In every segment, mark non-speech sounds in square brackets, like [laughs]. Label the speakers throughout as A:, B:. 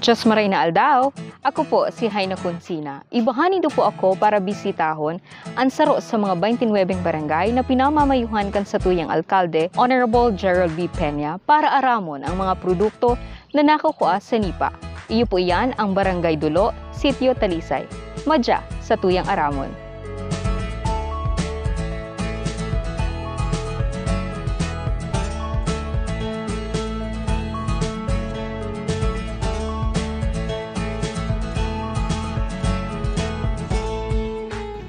A: Diyos maray na aldaw, ako po si Haina Consina. Ibahan po ako para bisitahon ang saro sa mga 29 barangay na pinamamayuhan kan sa tuyang alkalde, Honorable Gerald B. Peña, para aramon ang mga produkto na nakukuha sa NIPA. Iyo po iyan ang Barangay Dulo, Sitio Talisay. Madya sa tuyang aramon.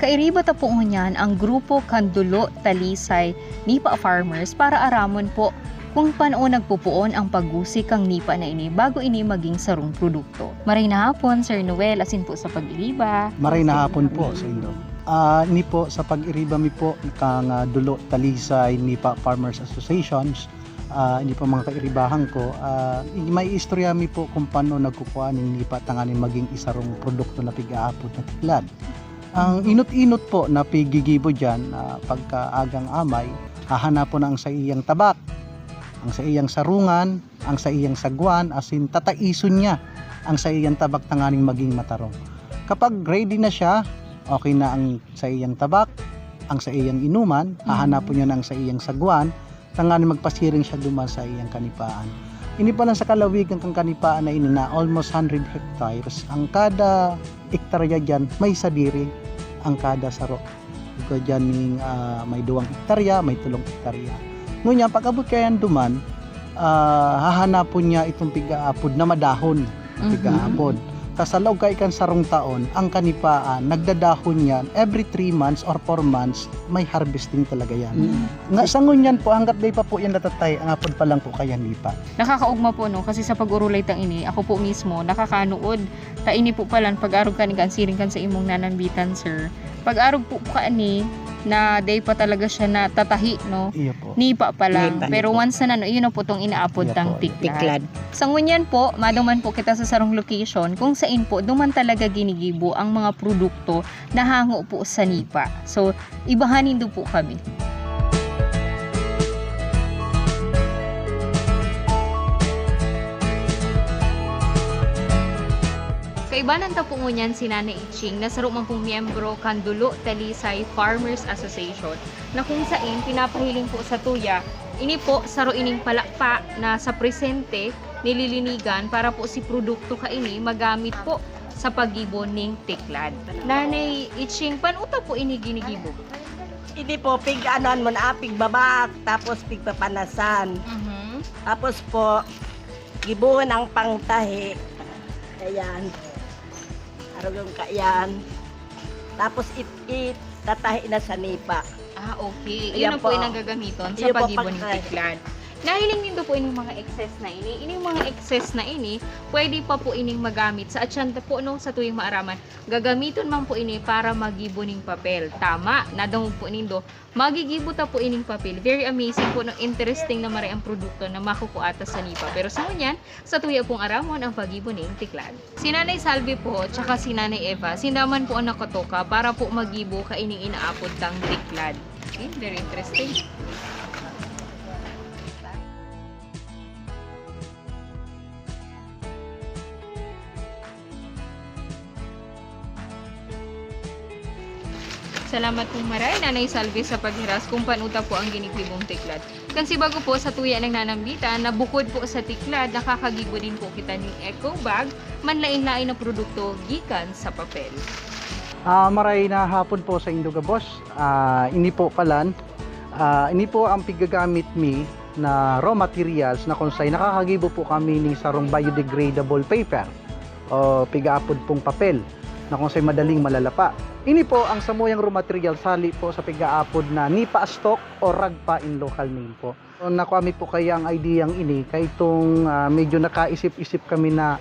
A: Kairiba ta po ngunyan ang grupo Kandulo Talisay Nipa Farmers para aramon po kung paano nagpupuon ang paggusi kang nipa na ini bago ini maging sarong produkto. Maray na hapon, Sir Noel, asin po sa pag-iriba.
B: Maray na hapon po sa inyo. Ah, ni po sa pag-iriba mi po kang ah, dulo talisay ni pa Farmers Associations ah, hindi po mga kairibahan ko ah, may istorya mi po kung paano nagkukuha ng nipa tanganin maging isarong produkto na pigaapot na tiklad ang inot-inot po na pigigibo dyan ah, pagkaagang amay hahanapon ang sa iyang tabak ang sa iyang sarungan ang sa iyang sagwan asin tataison niya ang sa iyang tabak tanganing maging matarong. Kapag ready na siya okay na ang sa iyang tabak, ang sa iyang inuman, hahanapon niya ng sa iyang sagwan, tanganin magpasiring siya duman sa iyang kanipaan. Ini pa lang sa kalawigan ng kanipaan na ini na almost 100 hectares, ang kada hektarya dyan may sadiri ang kada saro. Iko dyan ah, may duwang hektarya, may tulong hektarya. Ngunya, pag abot kayan duman, ah, hahanapon niya itong pigaapod na madahon
A: Mhm.
B: pigaapod. Kasalaw kay kan sarong taon, ang kanipaan, nagdadahon yan, every 3 months or 4 months, may harvesting talaga yan. Nga sa ngunyan po, hanggat day pa po yan natatay, ang apod pa lang po kaya nipa.
A: Nakakaugma po no kasi sa pag-urulay tang ini, ako po mismo nakakanuod. Ta ini po palan pag-arog ka ni kan siring kan sa imong nanambitan sir. Pag-arog po ka ni na day pa talaga siya na tatahi no.
B: Iyo po.
A: Nipa pa lang.
C: Nipa.
A: Pero once na no, yun na po tong inaapod
B: po.
A: tiklad.
C: Tiklad.
A: Sa ngunyan po, maduman po kita sa sarong location kung saan po duman talaga ginigibo ang mga produkto na hango po sa nipa. So, ibahanin do po kami. Kaibanan ta po ngunyan si Nana Iching na sarong pong miyembro Kandulo Talisay Farmers Association na kung saan pinapahiling po sa tuya ini po saro ining palakpa na sa presente nililinigan para po si produkto ka ini magamit po sa pagibo ning tiklad. Nanay Iching, panuta po ini ginigibo?
C: Hindi po, pig anon mo na, pig babak, tapos pig papanasan.
A: Mhm.
C: Tapos po, gibuhon ang pangtahi. Ayan. Arugong ka yan. Tapos it, it, tatahi na sa nipa.
A: Ah, okay.
C: Ayan
A: na po
C: po.
A: yung nagagamiton sa
C: Yun po,
A: pagibo ng tiklad. Nahiling din po ining mga excess na ini. Ining mga excess na ini, pwede pa po ining magamit sa atyanta po no sa tuwing maaraman. Gagamiton man po ini para magibo ning papel. Tama, nadong po nindo. Magigibo ta po ining papel. Very amazing po no interesting na maray ang produkto na makukuata sa nipa. Pero sa ngunyan, sa tuya pong aramon ang pagibo ning tiklad. Si Nanay Salvi po, tsaka si Nanay Eva, sindaman po ang nakatoka para po magibo ka ining inaapod tang tiklad. Okay, very interesting. Salamat pong maray, Nanay Salvi, sa paghiras kung panuta po ang ginikibong tiklad. Kasi bago po sa tuya ng nanambitan, na bukod po sa tiklad, nakakagibo din po kita ng eco bag, manlain-lain na produkto gikan sa papel.
B: Ah, maray na hapon po sa Indoga Boss. Ah, ini po palan. Ah, ini po ang pigagamit mi na raw materials na kung sa'y nakakagibo po kami ng sarong biodegradable paper o pigaapod pong papel na kung sa'y madaling malalapa. Ini po ang samuyang raw material sali po sa pigaapod na nipa stock o ragpa in local name po. So, nakuha po kaya ang ideyang ini kay itong ah, medyo nakaisip-isip kami na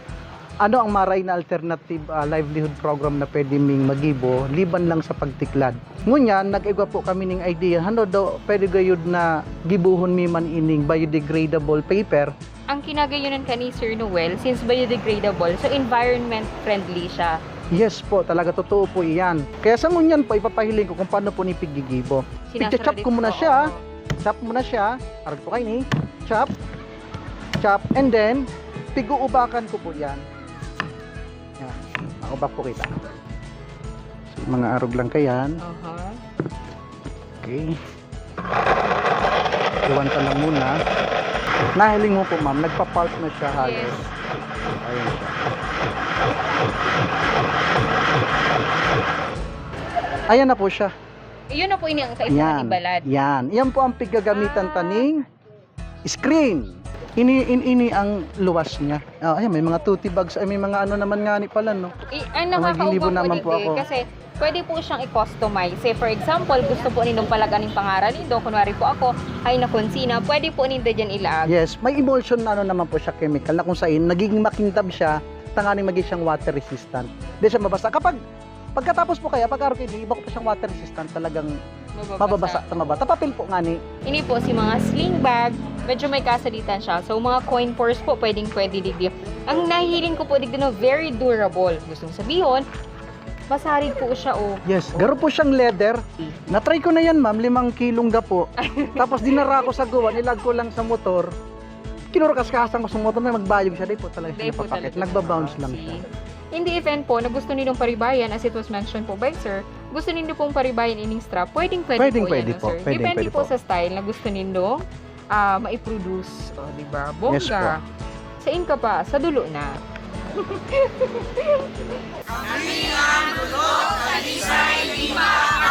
B: ano ang maray na alternative ah, livelihood program na pwede ming magibo liban lang sa pagtiklad. Ngunyan, nag-igwa po kami ng idea, ano daw pwede gayud na gibuhon mi man ining biodegradable paper
A: Ang kinagayunan ka ni Sir Noel, since biodegradable, so environment friendly siya.
B: Yes po, talaga totoo po iyan. Kaya sa ngunyan po, ipapahiling ko kung paano po ni pigigibo. Pigcha-chop ko muna siya. Chop muna siya. Arag po kayo ni. Chop. Chop. And then, piguubakan ko po yan. O ba po kita? So, mga arog lang kayan.
A: Aha.
B: Okay. Iwan ka lang muna. Nahiling mo po ma'am, nagpa-pulp na siya halos.
A: Yes.
B: Ayan siya. Ayan na po siya.
A: Iyon na po ini ang
B: Yan.
A: kailangan ibalad.
B: Yan. Yan po ang pigagamitan
A: Ah.
B: taning screen. Ini in, ini ang luwas niya. Oh, ayan, may mga tuti bags, ay may mga ano naman nga ni pala no.
A: I, ang po
B: naman po ako.
A: eh, kasi pwede po siyang i-customize. Say for example, gusto po ninyong palaganing pangaral nindo, kunwari po ako ay nakonsina, pwede po nindo dyan ilag.
B: Yes, may emulsion na ano naman po siya chemical na kung saan nagiging makintab siya, tanganing maging siyang water resistant. Hindi siya mabasa. Kapag pagkatapos po kaya, pag araw kayo, iba ko pa siyang water resistant, talagang mababasa, tamaba. Tapapil po nga ni.
A: Ini po si mga sling bag, medyo may kasalitan siya. So mga coin purse po, pwedeng pwede digdi. Ang nahihiling ko po digdi no, very durable. Gustong sabihin, masarig po siya oh.
B: Yes, garo po siyang leather. Na-try ko na yan, ma'am, limang kilong gapo. [laughs] Tapos dinara ko sa gawa, nilag ko lang sa motor. Sa motor na magbayog siya. Di po talaga siya
A: po
B: napapakit.
A: talaga.
B: Nagbabounce lang siya.
A: In the event po na gusto ninyong paribayan, as it was mentioned po by sir, gusto ninyo pong paribayan ining strap, pwedeng pwede
B: Pwedeng
A: po
B: pwede
A: yan, no,
B: po.
A: sir.
B: Pwedeng
A: Depende
B: pwede
A: po
B: po.
A: sa style na gusto ninyo ah maiproduce. O, di ba?
B: Yes po.
A: Bongga. sa inka pa, sa dulo na. Kami ang dulo, talisay, [laughs] lima, [laughs]